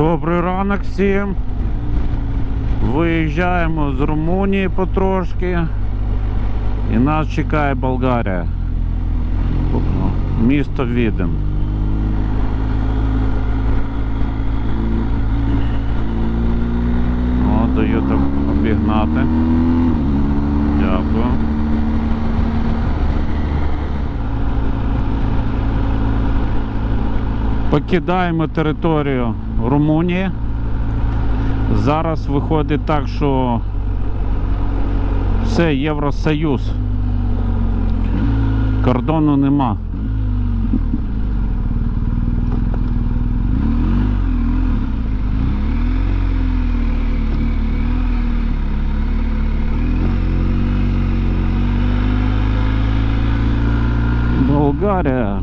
Добрий ранок всім. Виїжджаємо з Румунії потрошки. І нас чекає Болгарія. Місто Віден. О, даю там обігнати. Дякую. Покидаємо територію Румунії. Зараз виходить так, що все Євросоюз. Кордону нема. Болгарія.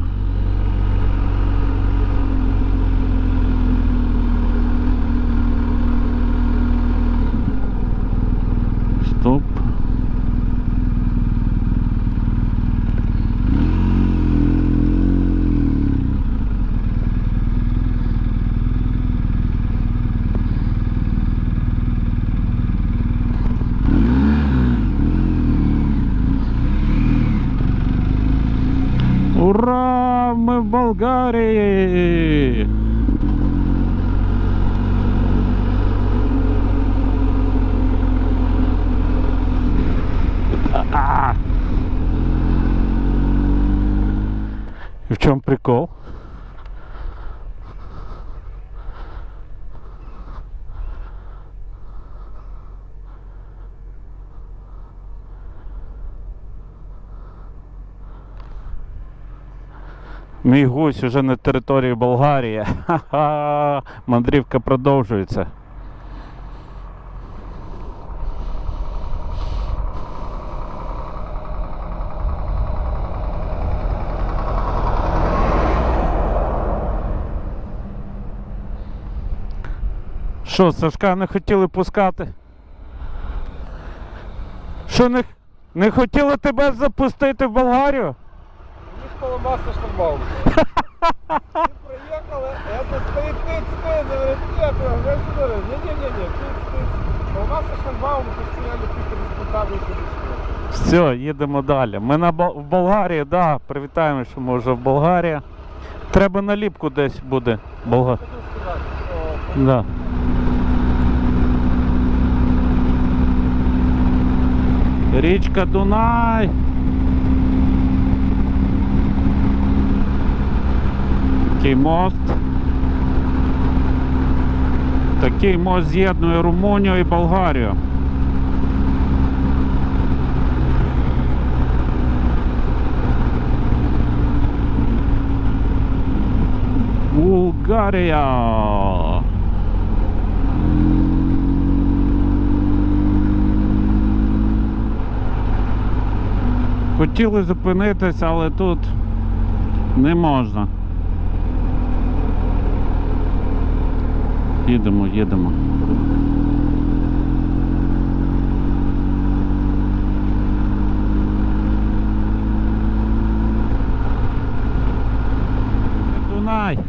Мы в Болгарии! А! И в чем прикол? Мій гусь уже на території Болгарії. Ха-ха! Мандрівка продовжується. Що, Сашка не хотіли пускати? Що не, не хотіли тебе запустити в Болгарію? У них поломался шлагбаум. Мы проехали, это стоит тыц, тыц, говорит, нет, говорит, не-не-не, тыц, тыц. Поломался шлагбаум, мы постояли тихо без понта выехали. Все, їдемо далі. Ми на Бол- в Болгарії, да, привітаємо, що ми вже в Болгарії. Треба наліпку десь буде. Болга... Хотел сказать, что Да. Річка Дунай. Такий мост. Такий мост з'єднує Румунію і Болгарію. Булгарія. Хотіли зупинитися, але тут не можна. Їдемо, їдемо. Дунай.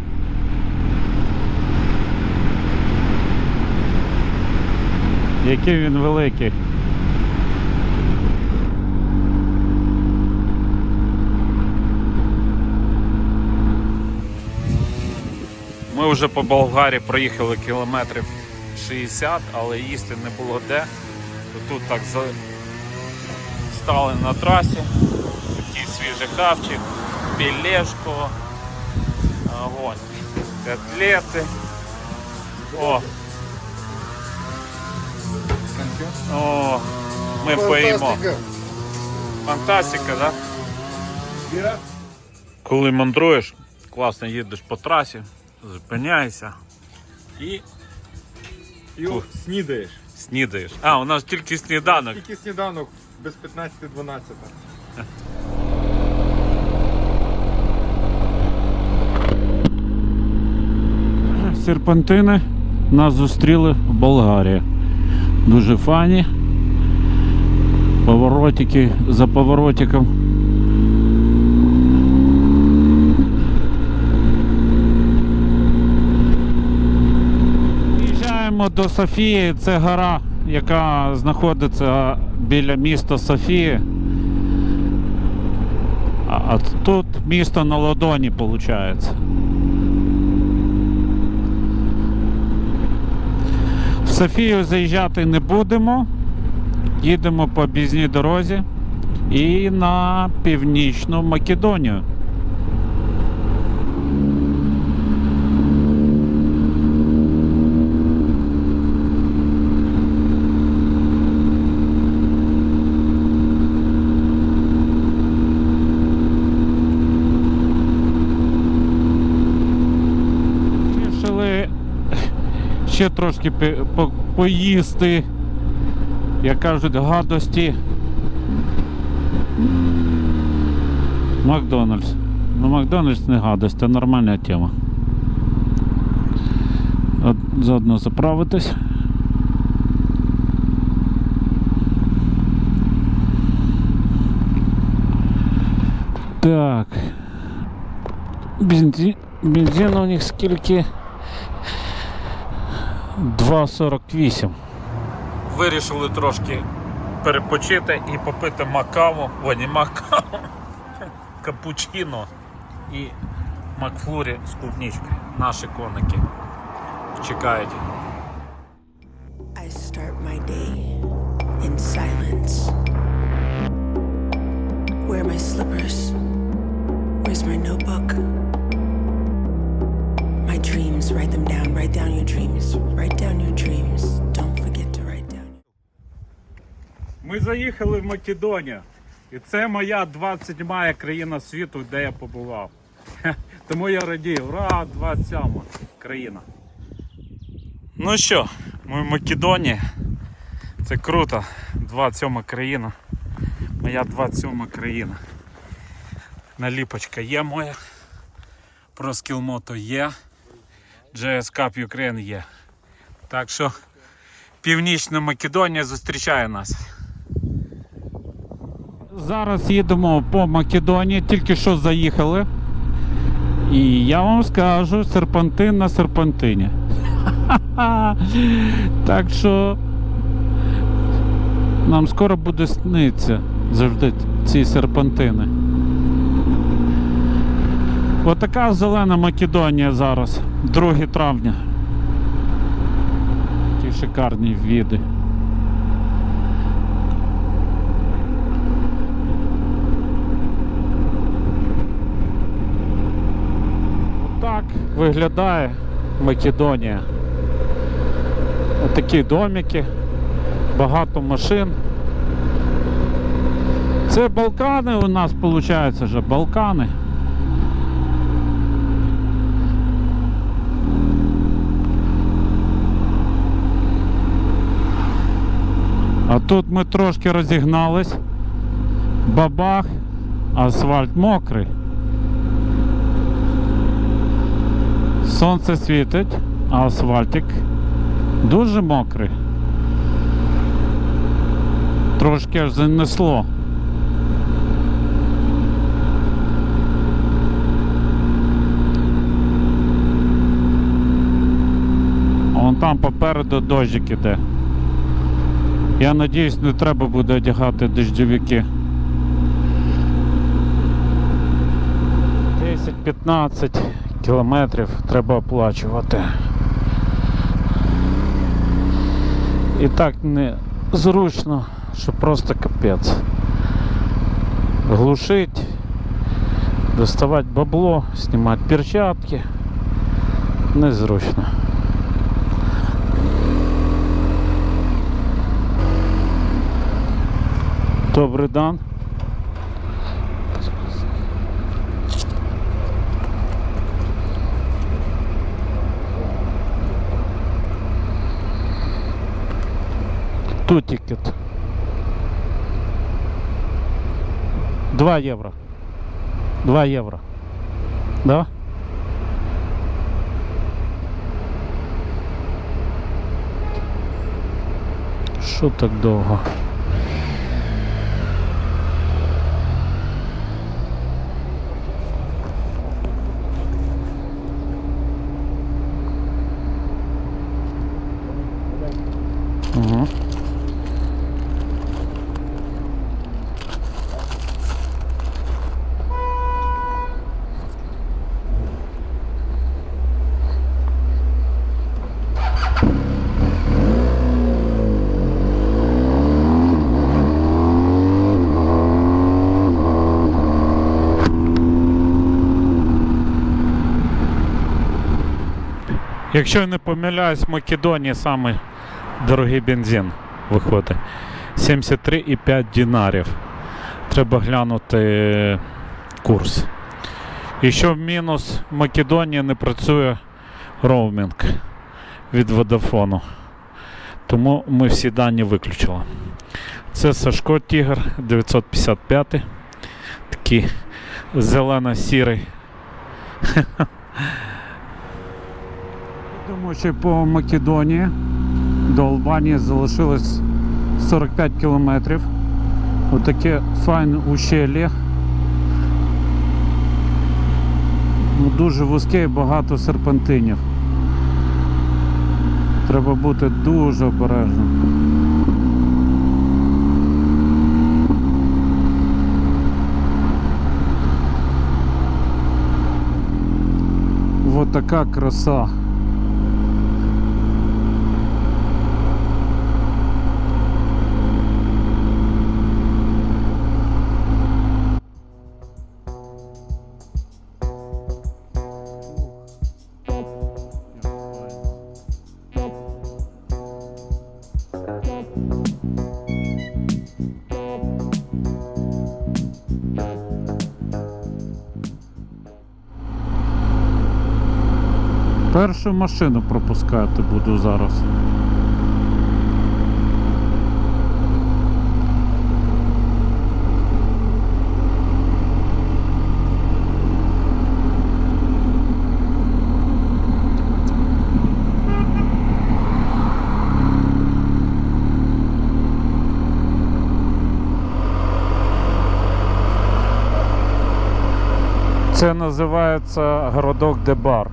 Який він великий. Ми вже по Болгарії проїхали кілометрів 60, але їсти не було де. То Тут так за... стали на трасі, такий свіжий хавчик, білешко, котлети. О, о, ми поїмо. Фантастика, так? Да? Коли мандруєш, класно їдеш по трасі, зупиняєшся і І снідаєш. снідаєш. А, у нас тільки сніданок. Скільки сніданок без 15-12. Серпантини нас зустріли в Болгарії. Дуже фані. Поворотики за поворотиком. Їдемо до Софії, це гора, яка знаходиться біля міста Софії. А тут місто на ладоні, виходить. В Софію заїжджати не будемо. Їдемо по об'їзній дорозі і на північну Македонію. Вирішили ще трошки по- поїсти, як кажуть, гадості. Макдональдс. Ну, Макдональдс не гадость, це нормальна тема. От заодно заправитись. Так. Бензин, бензин у них скільки? 2,48. Вирішили трошки перепочити і попити макаву. О, не макаву. Капучино і Макфлурі з клубничкою. Наші коники чекають. I start my day in silence. Where are my slippers? Where's my notebook? Dreams, write them down. Write down your dreams. Write down your dreams. Don't forget to write down. Ми заїхали в Македонію. І це моя 27 країна світу, де я побував. Тому я радію. Ура, 27 країна. Ну що, ми в Македонії. Це круто. 27 країна. Моя 27 країна. Наліпочка є моя. Про скілмото є. JS Cup Ukraine є. Так що Північна Македонія зустрічає нас. Зараз їдемо по Македонії, тільки що заїхали. І я вам скажу серпантин на серпантині. Так що нам скоро буде сниться завжди ці серпантини. Отака зелена Македонія зараз, 2 травня. Ті шикарні віди. Так виглядає Македонія. Отакі домики, багато машин. Це Балкани у нас виходить вже Балкани. А тут ми трошки розігнались. Бабах, асфальт мокрий. Сонце світить, а асфальтик дуже мокрий. Трошки аж занесло. Вон там попереду дощик іде. Я надіюсь, не треба буде одягати дощовики. 10-15 кілометрів треба оплачувати. І так не зручно, що просто капець. Глушить, доставати бабло, знімати перчатки. Незручно. Добрий дан. Тут тикет. 2 євро. 2 євро. Да? Що так довго? Якщо я не помиляюсь, в Македонії самий дорогий бензин виходить. 73,5 динарів. Треба глянути курс. І що в мінус в Македонії не працює роумінг від Водафону. Тому ми всі дані виключили. Це Сашко Тігр 955. Такий зелено-сірий. Думаю, що по Македонії до Албанії залишилось 45 кілометрів. Отаке файне ущелля. Ну, дуже вузьке і багато серпантинів. Треба бути дуже обережним. Вот така краса. Першу машину пропускати буду зараз. Це називається городок Дебар.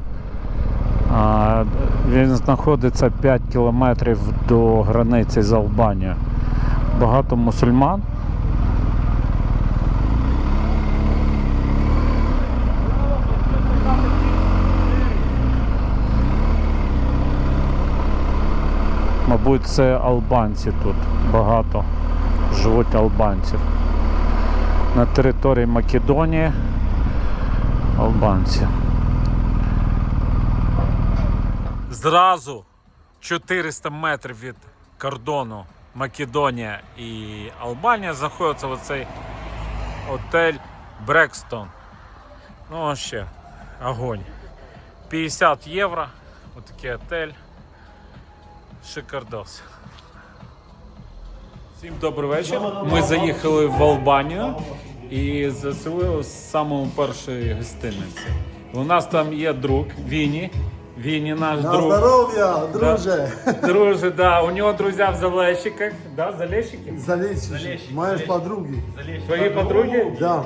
Він знаходиться 5 кілометрів до границі з Албанією. Багато мусульман. Мабуть, це албанці тут. Багато живуть албанців. На території Македонії албанці. Зразу 400 метрів від кордону Македонія і Албанія знаходиться оцей отель Брекстон. Ну, ще огонь. 50 євро. Отакий отель. Шикардос. Всім добрий вечір. Ми заїхали в Албанію і заселили в самому першої гостиниці. У нас там є друг Віні. Віні наш На друг. здоров'я, друже! Друже, да, у нього друзі в Залещиках. Да, Залещики? Залечишь. Мои ж подруги. Твої подруги? Да.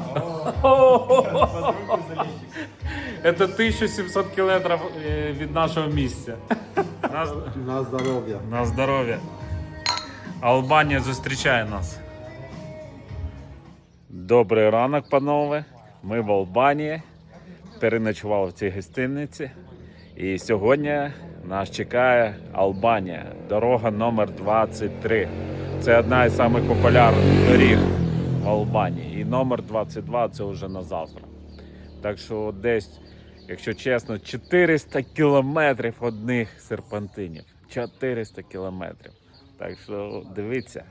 Это 1700 кілометрів е, від нашого місця. На, На здоров'я. на здоров'я. Албанія зустрічає нас. Добрий ранок, панове. Ми в Албанії. Переночували в цій гостиниці. І сьогодні нас чекає Албанія. Дорога номер 23. Це одна із самих популярних доріг в Албанії. І номер 22 це вже на завтра. Так що десь, якщо чесно, 400 кілометрів одних серпантинів. 400 кілометрів. Так що дивіться.